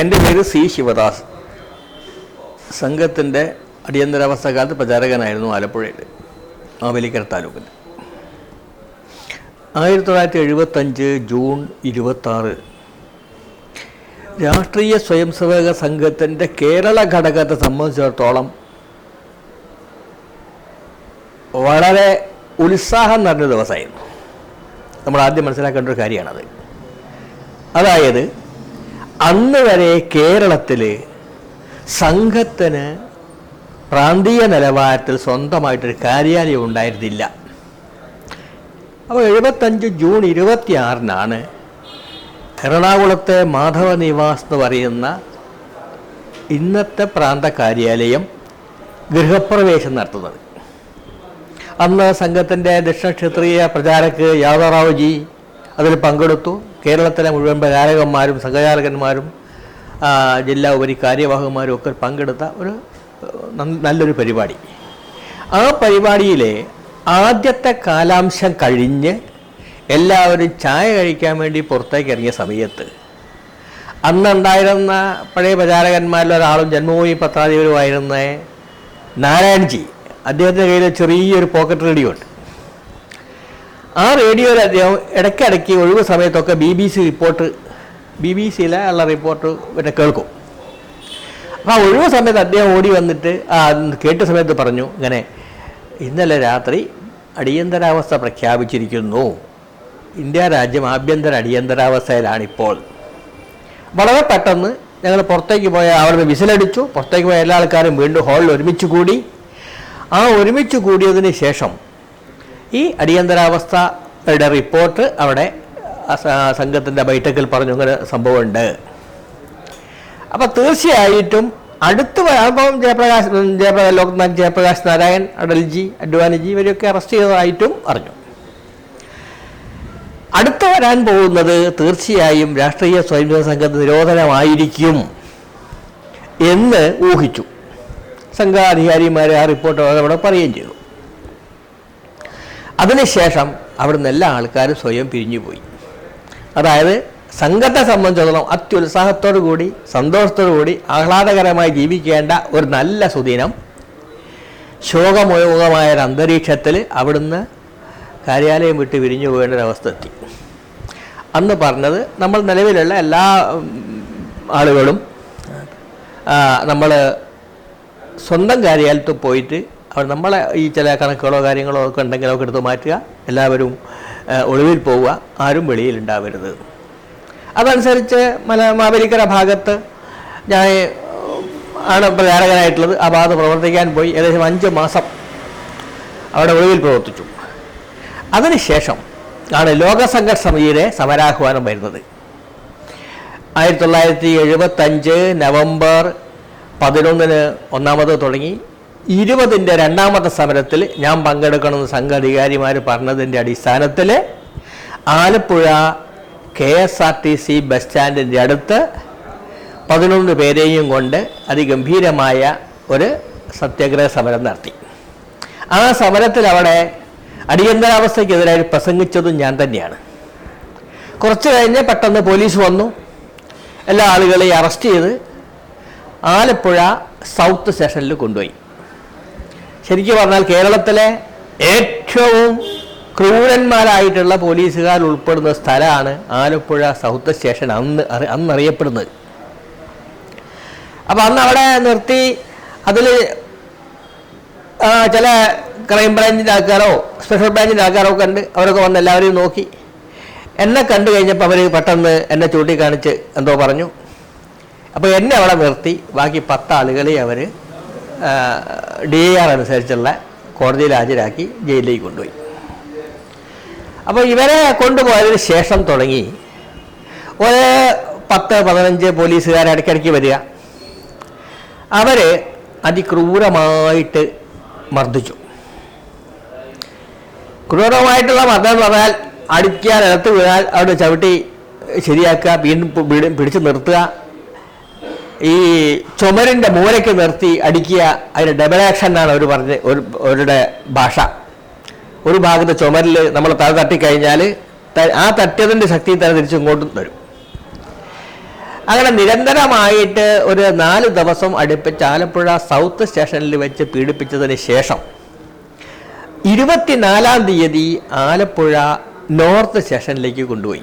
എന്റെ പേര് സി ശിവദാസ്. സംഘത്തിന്റെ അടിയന്തരാവസ്ഥ കാലത്ത് പ്രചാരകനായിരുന്നു ആലപ്പുഴയിൽ മാവേലിക്കര താലൂക്കിൽ. ആയിരത്തി തൊള്ളായിരത്തി എഴുപത്തഞ്ച് ജൂൺ ഇരുപത്താറ് രാഷ്ട്രീയ സ്വയംസേവക സംഘത്തിന്റെ കേരള ഘടകത്തെ സംബന്ധിച്ചിടത്തോളം വളരെ ഉത്സാഹം നിറഞ്ഞ ദിവസമായിരുന്നു. നമ്മൾ ആദ്യം മനസ്സിലാക്കേണ്ട ഒരു കാര്യമാണത്. അതായത് അന്ന് വരെ കേരളത്തിൽ സംഘത്തിന് പ്രാന്തീയ നിലവാരത്തിൽ സ്വന്തമായിട്ടൊരു കാര്യാലയം ഉണ്ടായിരുന്നില്ല. അപ്പോൾ എഴുപത്തഞ്ച് ജൂൺ ഇരുപത്തിയാറിനാണ് എറണാകുളത്തെ മാധവ നിവാസ് എന്ന് പറയുന്ന ഇന്നത്തെ പ്രാന്ത കാര്യാലയം ഗൃഹപ്രവേശം നടത്തുന്നത്. അന്ന് സംഘത്തിന്റെ ദക്ഷിണ ക്ഷത്രിയ യാദവ് യാദവറാവുജി അതിൽ പങ്കെടുത്തു. കേരളത്തിലെ മുഴുവൻ പ്രചാരകന്മാരും സംഘചാലകന്മാരും ജില്ലാ ഉപരി കാര്യവാഹകന്മാരും ഒക്കെ പങ്കെടുത്ത ഒരു നല്ലൊരു പരിപാടി. ആ പരിപാടിയിലെ ആദ്യത്തെ കാലാംശം കഴിഞ്ഞ് എല്ലാവരും ചായ കഴിക്കാൻ വേണ്ടി പുറത്തേക്ക് ഇറങ്ങിയ സമയത്ത് അന്നുണ്ടായിരുന്ന പഴയ പ്രചാരകന്മാരിൽ ഒരാളും ജന്മഭൂമി പത്രാധിപരുമായിരുന്ന നാരായൺജി അദ്ദേഹത്തിന്റെ കയ്യിൽ ചെറിയൊരു പോക്കറ്റ് റേഡിയോ ഉണ്ട്. ആ റേഡിയോയിൽ അദ്ദേഹം ഇടയ്ക്കിടയ്ക്ക് ഒഴിവ് സമയത്തൊക്കെ B B C report B B സിയിലെ ഉള്ള റിപ്പോർട്ട് പിന്നെ കേൾക്കും. അപ്പോൾ ആ ഒഴിവ് സമയത്ത് അദ്ദേഹം ഓടി വന്നിട്ട് കേട്ട സമയത്ത് പറഞ്ഞു ഇങ്ങനെ ഇന്നലെ രാത്രി അടിയന്തരാവസ്ഥ പ്രഖ്യാപിച്ചിരിക്കുന്നു. ഇന്ത്യ രാജ്യം ആഭ്യന്തര അടിയന്തരാവസ്ഥയിലാണിപ്പോൾ. വളരെ പെട്ടെന്ന് ഞങ്ങൾ പുറത്തേക്ക് പോയ അവിടുന്ന് വിസിലടിച്ചു. പുറത്തേക്ക് പോയ എല്ലാ ആൾക്കാരും വീണ്ടും ഹാളിൽ ഒരുമിച്ച് കൂടി. ആ ഒരുമിച്ച് കൂടിയതിന് ശേഷം ഈ അടിയന്തരാവസ്ഥയുടെ റിപ്പോർട്ട് അവിടെ സംഘത്തിന്റെ ബൈഠക്കിൽ പറഞ്ഞു ഇങ്ങനെ സംഭവമുണ്ട്. അപ്പോൾ തീർച്ചയായിട്ടും അടുത്ത് അപ്പം ജയപ്രകാശ് ജയപ്രകാശ് ലോക്നാഥ് ജയപ്രകാശ് നാരായൺ അടൽജി അഡ്വാനിജി ഇവരെയൊക്കെ അറസ്റ്റ് ചെയ്തതായിട്ടും അറിഞ്ഞു. അടുത്ത് വരാൻ പോകുന്നത് തീർച്ചയായും രാഷ്ട്രീയ സ്വയംസേവ സംഘത്തിന് നിരോധനമായിരിക്കും എന്ന് ഊഹിച്ചു. സംഘാധികാരിമാരെ ആ റിപ്പോർട്ട് അവിടെ പറയുകയും ചെയ്തു. അതിനുശേഷം അവിടുന്ന് എല്ലാ ആൾക്കാരും സ്വയം പിരിഞ്ഞുപോയി. അതായത് സംഘത്തെ സംബന്ധിച്ചിടത്തോളം അത്യുത്സാഹത്തോടു കൂടി സന്തോഷത്തോടു കൂടി ആഹ്ലാദകരമായി ജീവിക്കേണ്ട ഒരു നല്ല സുദിനം. ശോകമുഖമായ ഒരു അന്തരീക്ഷത്തിൽ അവിടുന്ന് കാര്യാലയം വിട്ട് പിരിഞ്ഞു പോകേണ്ട ഒരവസ്ഥ എത്തി. അന്ന് പറഞ്ഞത് നമ്മൾ നിലവിലുള്ള എല്ലാ ആളുകളും നമ്മൾ സ്വന്തം കാര്യാലയത്തിൽ പോയിട്ട് അവർ നമ്മളെ ഈ ചില കണക്കുകളോ കാര്യങ്ങളോ ഒക്കെ ഉണ്ടെങ്കിലോ ഒക്കെ എടുത്ത് മാറ്റുക. എല്ലാവരും ഒളിവിൽ പോവുക. ആരും വെളിയിൽ ഉണ്ടാവരുത്. അതനുസരിച്ച് മല മാവേലിക്കര ഭാഗത്ത് ഞാൻ ആണ് പ്രചാരകനായിട്ടുള്ളത്. ആ ഭാഗത്ത് പ്രവർത്തിക്കാൻ പോയി. ഏകദേശം അഞ്ച് മാസം അവിടെ ഒളിവിൽ പ്രവർത്തിച്ചു. അതിനുശേഷം ആണ് ലോകസംഘർഷ സമിതിയുടെ സമരാഹ്വാനം വരുന്നത്. ആയിരത്തി തൊള്ളായിരത്തി എഴുപത്തഞ്ച് നവംബർ പതിനൊന്നിന് ഒന്നാമത് തുടങ്ങി. ഇരുപതിന്റെ രണ്ടാമത്തെ സമരത്തിൽ ഞാൻ പങ്കെടുക്കണമെന്ന് സംഘാധികാരിമാർ പറഞ്ഞതിന്റെ അടിസ്ഥാനത്തിൽ Alappuzha K S R T C bus സ്റ്റാൻഡിന്റെ അടുത്ത് പതിനൊന്ന് പേരെയും കൊണ്ട് അതിഗംഭീരമായ ഒരു സത്യാഗ്രഹ സമരം നടത്തി. ആ സമരത്തിൽ അവിടെ അടിയന്തരാവസ്ഥയ്ക്കെതിരായി പ്രസംഗിച്ചതും ഞാൻ തന്നെയാണ്. കുറച്ച് കഴിഞ്ഞ് പെട്ടെന്ന് പോലീസ് വന്നു. എല്ലാ ആളുകളെയും അറസ്റ്റ് ചെയ്ത് ആലപ്പുഴ സൗത്ത് സ്റ്റേഷനിൽ കൊണ്ടുപോയി. ശരിക്കും പറഞ്ഞാൽ കേരളത്തിലെ ഏറ്റവും ക്രൂരന്മാരായിട്ടുള്ള പോലീസുകാർ ഉൾപ്പെടുന്ന സ്ഥലമാണ് ആലപ്പുഴ സൗത്ത് സ്റ്റേഷൻ അന്ന് അന്നറിയപ്പെടുന്നത്. അപ്പം അന്ന് അവിടെ നിർത്തി അതിൽ ചില ക്രൈം ബ്രാഞ്ചിന്റെ ആൾക്കാരോ സ്പെഷ്യൽ ബ്രാഞ്ചിന്റെ ആൾക്കാരോ ഒക്കെ ഉണ്ട്. അവരൊക്കെ വന്ന് എല്ലാവരെയും നോക്കി. എന്നെ കണ്ടു കഴിഞ്ഞപ്പോൾ അവർ പെട്ടെന്ന് എന്നെ ചൂണ്ടിക്കാണിച്ച് എന്തോ പറഞ്ഞു. അപ്പോൾ എന്നെ അവിടെ നിർത്തി. ബാക്കി പത്താളുകളെ അവർ ഡി ആർ അനുസരിച്ചുള്ള കോടതിയിൽ ഹാജരാക്കി ജയിലിലേക്ക് കൊണ്ടുപോയി. അപ്പോൾ ഇവരെ കൊണ്ടുപോയതിന് ശേഷം തുടങ്ങി ഒരു പത്ത് പതിനഞ്ച് പോലീസുകാർ ഇടയ്ക്കിടയ്ക്ക് വരിക. അവർ അതിക്രൂരമായിട്ട് മർദ്ദിച്ചു. ക്രൂരമായിട്ടുള്ള മർദ്ദം എന്ന് പറഞ്ഞാൽ അടിക്കാൻ ഇടത്ത് വീണാൽ അവിടെ ചവിട്ടി ശരിയാക്കുക വീണ്ടും പിടിച്ചു നിർത്തുക ഈ ചുമരിന്റെ മൂലയ്ക്ക് നിർത്തി അടിക്കുക അതിന് ഡബിൾ ആക്ഷൻ എന്നാണ് അവർ പറഞ്ഞത്. ഒരു അവരുടെ ഭാഷ. ഒരു ഭാഗത്ത് ചുമരിൽ നമ്മൾ തല തട്ടിക്കഴിഞ്ഞാൽ ആ തട്ടിയതിന്റെ ശക്തി തന്നെ തിരിച്ച് ഇങ്ങോട്ടും വരും. അങ്ങനെ നിരന്തരമായിട്ട് ഒരു നാല് ദിവസം അടുപ്പിച്ച് ആലപ്പുഴ സൗത്ത് സ്റ്റേഷനിൽ വെച്ച് പീഡിപ്പിച്ചതിന് ശേഷം ഇരുപത്തിനാലാം തീയതി ആലപ്പുഴ നോർത്ത് സ്റ്റേഷനിലേക്ക് കൊണ്ടുപോയി.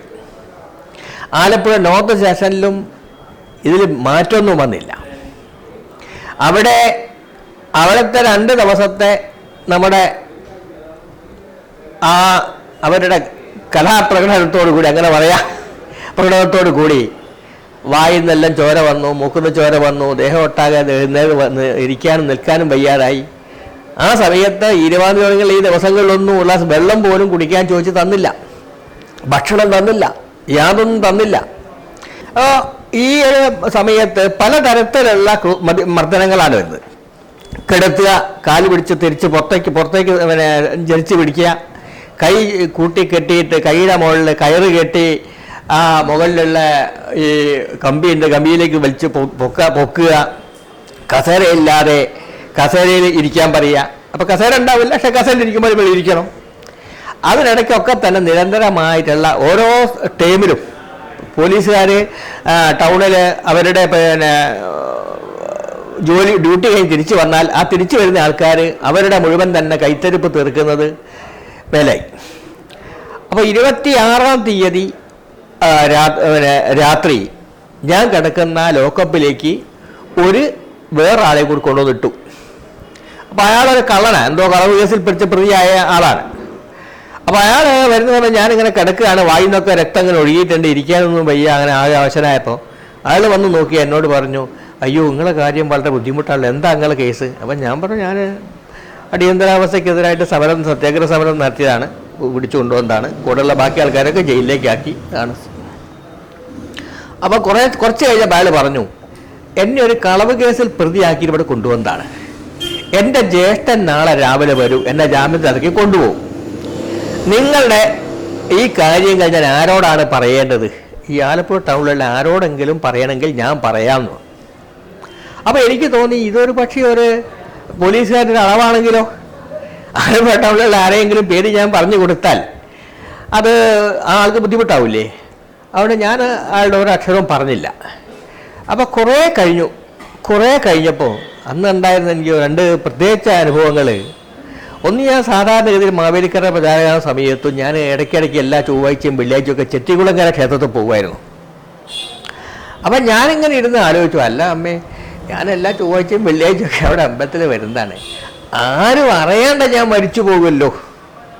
ആലപ്പുഴ നോർത്ത് സ്റ്റേഷനിലും ഇതിൽ മാറ്റമൊന്നും വന്നില്ല. അവിടെ അവിടുത്തെ രണ്ട് ദിവസത്തെ നമ്മുടെ ആ അവരുടെ കലാപ്രകടനത്തോടു കൂടി അങ്ങനെ പറയാം പ്രകടനത്തോടു കൂടി വായിൽ നിന്നെല്ലാം ചോര വന്നു മൂക്കുന്ന ചോര വന്നു ദേഹം ഒട്ടാകെ വന്ന് ഇരിക്കാനും നിൽക്കാനും വയ്യാറായി ആ സമയത്ത് ഇരുപത് ഈ ദിവസങ്ങളിലൊന്നും ഉള്ള വെള്ളം പോലും കുടിക്കാൻ ചോദിച്ച് തന്നില്ല. ഭക്ഷണം തന്നില്ല യാതൊന്നും തന്നില്ല. ഈ ഒരു സമയത്ത് പലതരത്തിലുള്ള മർദ്ദനങ്ങളാണ് വരുന്നത്. കിടത്തുക കാൽ പിടിച്ച് തിരിച്ച് പുറത്തേക്ക് പുറത്തേക്ക് പിന്നെ ജനിച്ച് പിടിക്കുക കൈ കൂട്ടി കെട്ടിയിട്ട് കൈയുടെ മുകളിൽ കയറ് കെട്ടി ആ മുകളിലുള്ള ഈ കമ്പിയുണ്ട് കമ്പിയിലേക്ക് വലിച്ച് പൊക്ക പൊക്കുക കസേരയില്ലാതെ കസേരയിൽ ഇരിക്കാൻ പറയുക. അപ്പോൾ കസേര ഉണ്ടാവില്ല പക്ഷെ കസേരയിൽ ഇരിക്കുമ്പോൾ ഇരിക്കണം. അതിനിടയ്ക്കൊക്കെ തന്നെ നിരന്തരമായിട്ടുള്ള ഓരോ ടൈമിലും പോലീസുകാർ ടൗണിൽ അവരുടെ പിന്നെ ജോലി ഡ്യൂട്ടി കഴിഞ്ഞ് തിരിച്ചു വന്നാൽ ആ തിരിച്ചു വരുന്ന ആൾക്കാർ അവരുടെ മുഴുവൻ തന്നെ കൈത്തരിപ്പ് തീർക്കുന്നത് വേലായി അപ്പോൾ ഇരുപത്തിയാറാം തീയതി രാത്രി ഞാൻ കിടക്കുന്ന ലോക്കപ്പിലേക്ക് ഒരു വേറൊരാളെ കൂടി കൊണ്ടുവന്നിട്ടു. അപ്പോൾ അയാളൊരു കള്ളനാണ് എന്തോ കളവ് കേസിൽ പിടിച്ച പ്രതിയായ ആളാണ്. അപ്പോൾ അയാൾ വരുന്ന പറഞ്ഞാൽ ഞാനിങ്ങനെ കിടക്കുകയാണ് വായിൽ നിന്നൊക്കെ രക്തം ഇങ്ങനെ ഒഴുകിയിട്ടുണ്ട് ഇരിക്കാനൊന്നും വയ്യ അങ്ങനെ ആകെ അവശനായപ്പോൾ അയാൾ വന്ന് നോക്കി എന്നോട് പറഞ്ഞു അയ്യോ നിങ്ങളെ കാര്യം വളരെ ബുദ്ധിമുട്ടാണല്ലോ എന്താ നിങ്ങളെ കേസ് അപ്പം ഞാൻ പറഞ്ഞു ഞാൻ അടിയന്തരാവസ്ഥയ്ക്കെതിരായിട്ട് സമരം സത്യാഗ്രഹ സമരം നടത്തിയതാണ് പിടിച്ചു കൊണ്ടുവന്നതാണ് കൂടെയുള്ള ബാക്കി ആൾക്കാരൊക്കെ ജയിലിലേക്കാക്കി ആണ് അപ്പോൾ കുറേ കുറച്ച് കഴിഞ്ഞാൽ അയാൾ പറഞ്ഞു എന്നെ ഒരു കളവ് കേസിൽ പ്രതിയാക്കി ഇവിടെ കൊണ്ടുവന്നതാണ്. എന്റെ ജ്യേഷ്ഠൻ നാളെ രാവിലെ വരും എന്നെ ജാമ്യത്തിൽ ഇറക്കി കൊണ്ടുപോകും. നിങ്ങളുടെ ഈ കാര്യം കഴിഞ്ഞാൽ ആരോടാണ് പറയേണ്ടത്? ഈ ആലപ്പുഴ ടൗണിലുള്ള ആരോടെങ്കിലും പറയണമെങ്കിൽ ഞാൻ പറയാമെന്ന്. അപ്പോൾ എനിക്ക് തോന്നി ഇതൊരു പക്ഷേ ഒരു പോലീസുകാരുടെ അളവാണെങ്കിലോ? ആലപ്പുഴ ടൗണിലുള്ള ആരെയെങ്കിലും പേര് ഞാൻ പറഞ്ഞു കൊടുത്താൽ അത് ആ ആൾക്ക് ബുദ്ധിമുട്ടാവില്ലേ? അതുകൊണ്ട് ഞാൻ അയാളുടെ ഒരു അക്ഷരവും പറഞ്ഞില്ല. അപ്പോൾ കുറേ കഴിഞ്ഞു. കുറേ കഴിഞ്ഞപ്പോൾ അന്ന് ഉണ്ടായിരുന്ന എനിക്ക് രണ്ട് പ്രത്യേകിച്ച അനുഭവങ്ങൾ ഒന്ന് ഞാൻ സാധാരണഗതിയിൽ മാവേലിക്കര പ്രചാരണ സമയത്തും ഞാൻ ഇടയ്ക്കിടയ്ക്ക് എല്ലാ ചൊവ്വാഴ്ചയും വെള്ളിയാഴ്ചയും ഒക്കെ ചെട്ടികുളങ്ങര ക്ഷേത്രത്തിൽ പോകുമായിരുന്നു. അപ്പം ഞാനിങ്ങനെ ഇരുന്ന് ആലോചിച്ചു അല്ല അമ്മേ ഞാൻ എല്ലാ ചൊവ്വാഴ്ചയും വെള്ളിയാഴ്ചയൊക്കെ അവിടെ അമ്പലത്തിൽ വരുന്നതാണ്. ആരും അറിയാണ്ട് ഞാൻ മരിച്ചു പോകുമല്ലോ.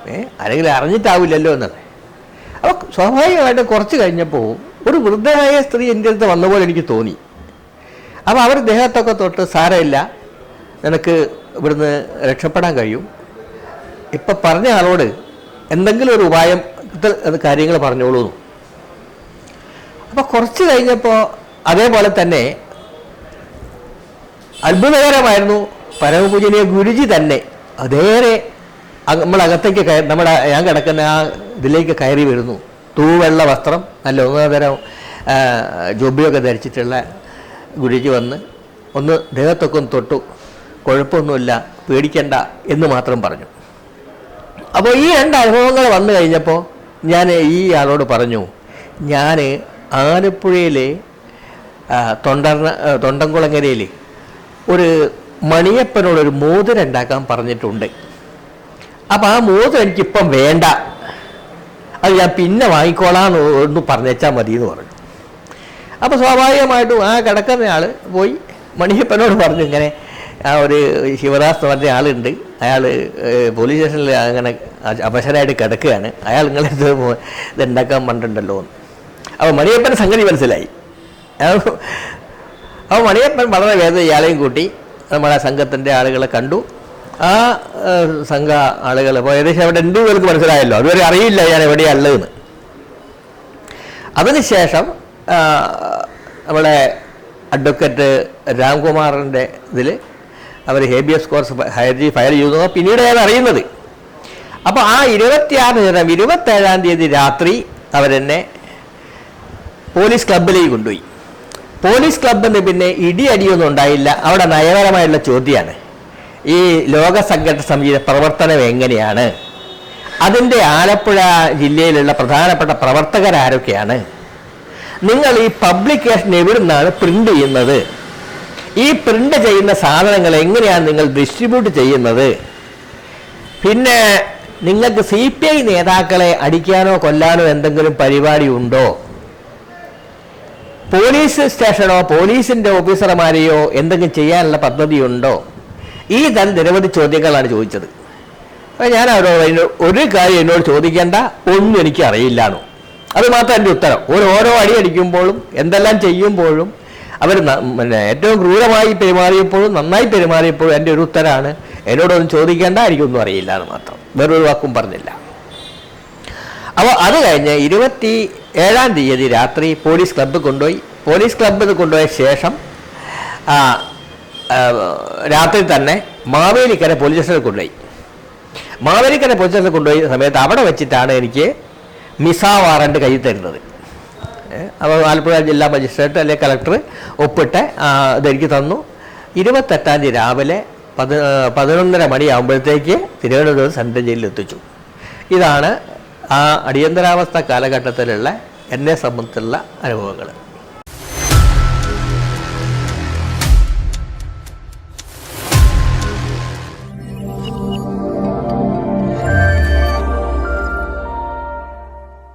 ഏ അല്ലെങ്കിൽ അറിഞ്ഞിട്ടാവില്ലല്ലോ എന്നത് അപ്പോൾ സ്വാഭാവികമായിട്ട് കുറച്ച് കഴിഞ്ഞപ്പോൾ ഒരു വൃദ്ധയായ സ്ത്രീ എന്റെ അടുത്ത് വന്ന പോലെ എനിക്ക് തോന്നി. അപ്പോൾ അവർ ദേഹത്തൊക്കെ തൊട്ട് സാരമില്ല. നിനക്ക് ഇവിടുന്ന് രക്ഷപ്പെടാൻ കഴിയും. ഇപ്പം പറഞ്ഞ ആളോട് എന്തെങ്കിലും ഒരു ഉപായം കാര്യങ്ങൾ പറഞ്ഞോളൂ. അപ്പോൾ കുറച്ച് കഴിഞ്ഞപ്പോൾ അതേപോലെ തന്നെ അത്ഭുതകരമായിരുന്നു പരമപൂജനീയ ഗുരുജി തന്നെ അതേറെ നമ്മൾ കയറി നമ്മുടെ ഞാൻ കിടക്കുന്ന ആ ഇതിലേക്ക് കയറി വരുന്നു. തൂവെള്ള വസ്ത്രം നല്ല ഒന്നതരം ജോബിയൊക്കെ ധരിച്ചിട്ടുള്ള ഗുരുജി വന്ന് ഒന്ന് ദേഹത്തൊക്കെ ഒന്ന് തൊട്ടു. കുഴപ്പമൊന്നുമില്ല പേടിക്കണ്ട എന്ന് മാത്രം പറഞ്ഞു. അപ്പോൾ ഈ രണ്ട് അനുഭവങ്ങൾ വന്നു കഴിഞ്ഞപ്പോൾ ഞാൻ ഈ ആളോട് പറഞ്ഞു ഞാൻ ആലപ്പുഴയിലെ തൊണ്ടർണ തൊണ്ടൻകുളങ്ങരയിൽ ഒരു മണിയപ്പനോടൊരു മോതിരം ഉണ്ടാക്കാൻ പറഞ്ഞിട്ടുണ്ട്. അപ്പോൾ ആ മോതിരം എനിക്കിപ്പം വേണ്ട. അത് ഞാൻ പിന്നെ വാങ്ങിക്കോളാം എന്ന് പറഞ്ഞേച്ചാൽ മതി എന്ന് പറഞ്ഞു. അപ്പോൾ സ്വാഭാവികമായിട്ടും ആ കിടക്കുന്ന ആൾ പോയി മണിയപ്പനോട് പറഞ്ഞു ഇങ്ങനെ ആ ഒരു ശിവദാസ് പറഞ്ഞ ആളുണ്ട്. അയാൾ പോലീസ് സ്റ്റേഷനിൽ അങ്ങനെ അപശരായിട്ട് കിടക്കുകയാണ്. അയാൾ നിങ്ങളെ ഇത് മോ- ഇത് ഉണ്ടാക്കാൻ പറഞ്ഞിട്ടുണ്ടല്ലോ എന്ന്. അപ്പോൾ മണിയപ്പൻ സംഗതി മനസ്സിലായി. അപ്പോൾ മണിയപ്പൻ വളരെ വേദന ഇയാളെയും കൂട്ടി നമ്മുടെ സംഘത്തിന്റെ ആളുകളെ കണ്ടു. ആ സംഘ ആളുകൾ അപ്പോൾ ഏകദേശം അവിടെ രണ്ട് പേർക്ക് മനസ്സിലായല്ലോ. അതുവരെ അറിയില്ല ഞാൻ എവിടെയാണ് ഉള്ളതെന്ന്. അതിനുശേഷം നമ്മളെ അഡ്വക്കേറ്റ് രാംകുമാറിന്റെ ഇതിൽ അവർ ഹേബിയസ് കോർസ് ഹയർജി ഫയൽ ചെയ്തു പിന്നീട് ഞാൻ അറിയുന്നത്. അപ്പോൾ ആ ഇരുപത്തിയാറ് ദിനം ഇരുപത്തേഴാം തീയതി രാത്രി അവരെന്നെ പോലീസ് ക്ലബിലേക്ക് കൊണ്ടുപോയി. പോലീസ് ക്ലബിന് പിന്നെ ഇടിയടിയൊന്നും ഉണ്ടായില്ല. അവിടെ നയപരമായുള്ള ചോദ്യമാണ് ഈ ലോക സംഘടന സമിതിയുടെ പ്രവർത്തനം എങ്ങനെയാണ്? അതിന്റെ ആലപ്പുഴ ജില്ലയിലുള്ള പ്രധാനപ്പെട്ട പ്രവർത്തകരാരൊക്കെയാണ്. നിങ്ങൾ ഈ പബ്ലിക്കേഷൻ എവിടുന്നാണ് പ്രിന്റ് ചെയ്യുന്നത്? ഈ പ്രിന്റ് ചെയ്യുന്ന സാധനങ്ങൾ എങ്ങനെയാണ് നിങ്ങൾ ഡിസ്ട്രിബ്യൂട്ട് ചെയ്യുന്നത്? പിന്നെ നിങ്ങൾക്ക് സി പി ഐ നേതാക്കളെ അടിക്കാനോ കൊല്ലാനോ എന്തെങ്കിലും പരിപാടി ഉണ്ടോ? പോലീസ് സ്റ്റേഷനോ പോലീസിന്റെ ഓഫീസർമാരെയോ എന്തെങ്കിലും ചെയ്യാനുള്ള പദ്ധതിയുണ്ടോ ഈ തരം നിരവധി ചോദ്യങ്ങളാണ് ചോദിച്ചത്. അപ്പൊ ഞാൻ അവരോട് ഒരു കാര്യം എന്നോട് ചോദിക്കേണ്ട ഒന്നും എനിക്ക് അറിയില്ലാണോ അത് മാത്രം എന്റെ ഉത്തരം. ഒരു ഓരോ അടി എന്തെല്ലാം ചെയ്യുമ്പോഴും അവർ പിന്നെ ഏറ്റവും ക്രൂരമായി പെരുമാറിയപ്പോഴും നന്നായി പെരുമാറിയപ്പോഴും എന്റെ ഒരു ഉത്തരാണ് എന്നോടൊന്നും ചോദിക്കേണ്ട എനിക്കൊന്നും അറിയില്ല എന്ന് മാത്രം. വേറൊരു വാക്കും പറഞ്ഞില്ല. അപ്പോൾ അത് കഴിഞ്ഞ് ഇരുപത്തി ഏഴാം തീയതി രാത്രി പോലീസ് ക്ലബ്ബ് കൊണ്ടുപോയി. പോലീസ് ക്ലബ്ബിൽ കൊണ്ടുപോയ ശേഷം രാത്രി തന്നെ മാവേലിക്കര പോലീസ് സ്റ്റേഷനിൽ കൊണ്ടുപോയി. മാവേലിക്കര പോലീസ് സ്റ്റേഷനിൽ കൊണ്ടുപോയ സമയത്ത് അവിടെ വെച്ചിട്ടാണ് എനിക്ക് മിസ വാറണ്ട് കയ്യിൽ തരുന്നത്. അപ്പോൾ ആലപ്പുഴ ജില്ലാ മജിസ്ട്രേറ്റ് അല്ലെങ്കിൽ കളക്ടർ ഒപ്പിട്ട് ഇതെനിക്ക് തന്നു. ഇരുപത്തെട്ടാം തീയതി രാവിലെ പതി പതിനൊന്നര മണിയാകുമ്പോഴത്തേക്ക് തിരുവനന്തപുരം സെൻട്രൽ ജയിലിൽ എത്തിച്ചു. ഇതാണ് ആ അടിയന്തരാവസ്ഥ കാലഘട്ടത്തിലുള്ള എന്നെ സംബന്ധിച്ചുള്ള അനുഭവങ്ങൾ.